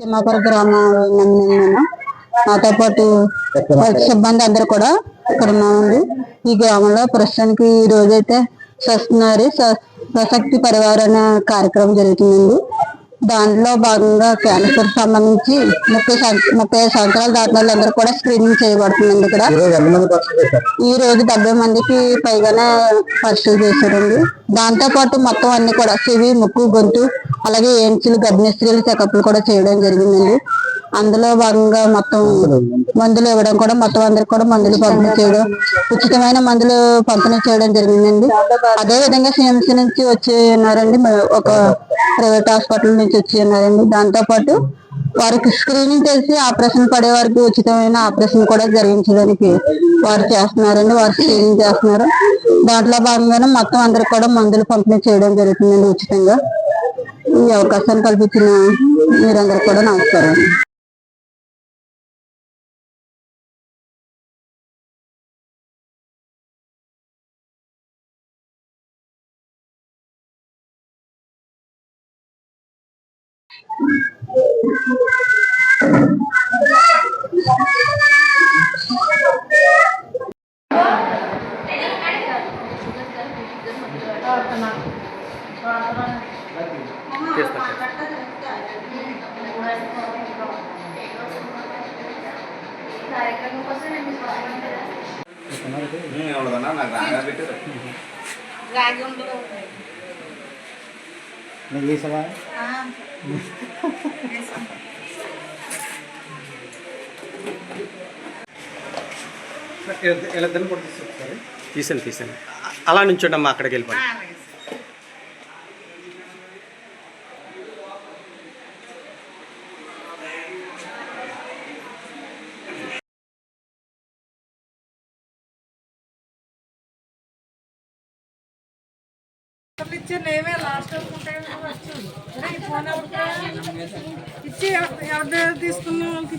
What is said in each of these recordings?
తిమ్మాపురం గ్రామ నేను నాతో పాటు సిబ్బంది అందరు కూడా ఇక్కడ ఉన్నామండి ఈ గ్రామంలో ప్రస్తుతానికి ఈ రోజైతే స్వస్థనారి స్వశక్తి పరివారణ కార్యక్రమం జరుగుతుందండి. దాంట్లో భాగంగా క్యాన్సర్ సంబంధించి ముప్పై ముప్పై ఐదు సంవత్సరాల దాటిన వాళ్ళందరూ కూడా స్క్రీనింగ్ చేయబడుతుందండి ఇక్కడ. ఈ రోజు డెబ్బై మందికి పైగానే పరీక్షలు చేశారండి. దాంతో పాటు మొత్తం అన్ని కూడా చెవి ముక్కు గొంతు అలాగే ఏంచులు గర్భిణీ స్త్రీలు చెకప్లు కూడా చేయడం జరిగిందండి. అందులో భాగంగా మొత్తం మందులు ఇవ్వడం కూడా మొత్తం అందరికి కూడా మందులు పంపిణీ చేయడం ఉచితమైన మందులు పంపిణీ చేయడం జరిగిందండి. అదే విధంగా సిఎంసి నుంచి వచ్చి ఉన్నారండి ఒక ప్రైవేట్ హాస్పిటల్ నుంచి వచ్చి ఉన్నారండి. దాంతో పాటు వారికి స్క్రీనింగ్ చేసి ఆపరేషన్ పడే వారికి ఉచితమైన ఆపరేషన్ కూడా జరిగించడానికి వారు చేస్తున్నారండి వారు స్క్రీనింగ్ చేస్తున్నారు. దాంట్లో భాగంగానే మొత్తం అందరికి కూడా మందులు పంపిణీ చేయడం జరుగుతుందండి ఉచితంగా. ఈ అవకాశాన్ని కల్పించిన మీరందరూ కూడా నమస్కారం. அவ்வளோதானா நான் ராகா விட்டு ராகம் నీకు వేసావా ఎలా దాన్ని కూడా తీసాను తీసాను అలా నుంచోండమ్మా అక్కడికి వెళ్ళిపోయి నేమే లాస్ట్ ఇచ్చి ఎవరి తీసుకున్న వాళ్ళకి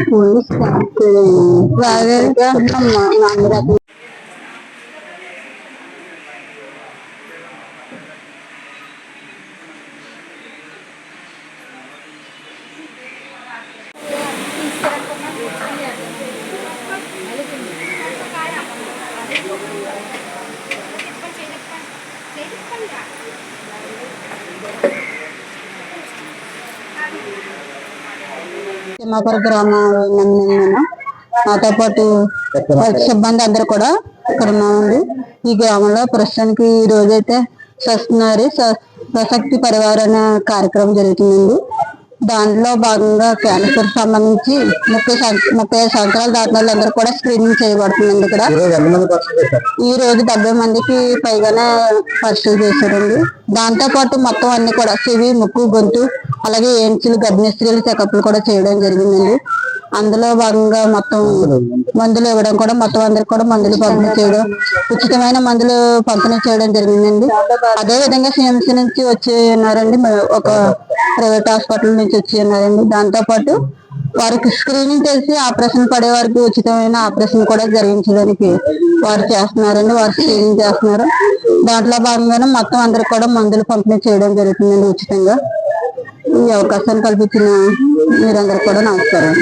మధ్యాహ్నం వేసుకో. ఇది ఒక్కో సపరేట్ సాయంత్రం వరకు గ్రామ నేను నాతో పాటు సిబ్బంది అందరు కూడా ఇక్కడ ఉన్నామండి ఈ గ్రామంలో ప్రస్తుతానికి ఈ రోజైతే స్వస్థనారి స్వశక్తి పరివార అనే కార్యక్రమం జరుగుతుందండి. దాంట్లో భాగంగా క్యాన్సర్ సంబంధించి ముప్పై ముప్పై ఐదు సంవత్సరాల దాటిన వాళ్ళందరూ కూడా స్క్రీనింగ్ చేయబడుతుందండి ఇక్కడ. ఈ రోజు డెబ్బై మందికి పైగానే పరీక్షలు చేశారండి. దాంతో పాటు మొత్తం అన్ని కూడా చెవి ముక్కు గొంతు అలాగే ఏంచులు గర్భిణీ స్త్రీలు చెకప్లు కూడా చేయడం జరిగిందండి. అందులో భాగంగా మొత్తం మందులు ఇవ్వడం కూడా మొత్తం అందరికి కూడా మందులు పంపిణీ చేయడం ఉచితమైన మందులు పంపిణీ చేయడం జరిగిందండి. అదే విధంగా సిఎంసి నుంచి వచ్చి ఉన్నారండి ఒక ప్రైవేట్ హాస్పిటల్ నుంచి వచ్చి ఉన్నారండి. దాంతో పాటు వారికి స్క్రీనింగ్ చేసి ఆపరేషన్ పడే వారికి ఉచితమైన ఆపరేషన్ కూడా జరిగించడానికి వారు చేస్తున్నారండి వారు స్క్రీనింగ్ చేస్తున్నారు. దాంట్లో భాగంగానే మొత్తం అందరికి కూడా మందులు పంపిణీ చేయడం జరుగుతుందండి ఉచితంగా. ఈ అవకాశాన్ని కల్పించిన మీరందరూ కూడా నమస్కారం.